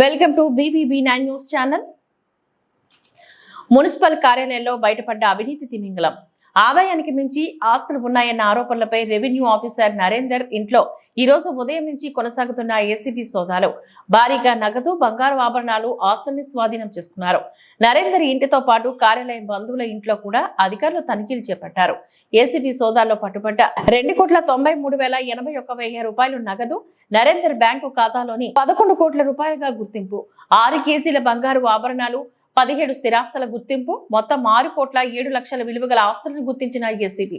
Welcome to BVB nine news channel. Municipal కార్యాలయంలో బయటపడ్డ అవినీతి తిమింగలం. ఆదాయానికి మించి ఆస్తులు ఉన్నాయన్న ఆరోపణలపై రెవెన్యూ ఆఫీసర్ నరేందర్ ఇంట్లో ఈ రోజు ఉదయం నుంచి కొనసాగుతున్న ఏసీబీ సోదాలు. భారీగా నగదు బంగారు ఆభరణాలు ఆస్తుల్ని స్వాధీనం చేసుకున్నారు. నరేందర్ ఇంటితో పాటు కార్యాలయం బంధువుల ఇంట్లో కూడా అధికారులు తనిఖీలు చేపట్టారు. ఏసీబీ సోదాల్లో పట్టుబడ్డ రెండు కోట్ల తొంభై మూడు వేల ఎనభై ఒక్క వెయ్యి రూపాయలు నగదు నరేందర్ బ్యాంకు ఖాతాలోని పదకొండు కోట్ల రూపాయలుగా గుర్తింపు. ఆరు కేజీల బంగారు ఆభరణాలు పదిహేడు స్థిరాస్తుల గుర్తింపు మొత్తం ఆరు కోట్ల ఏడు లక్షల విలువ గల ఆస్తులను గుర్తించిన ఏసీబీ.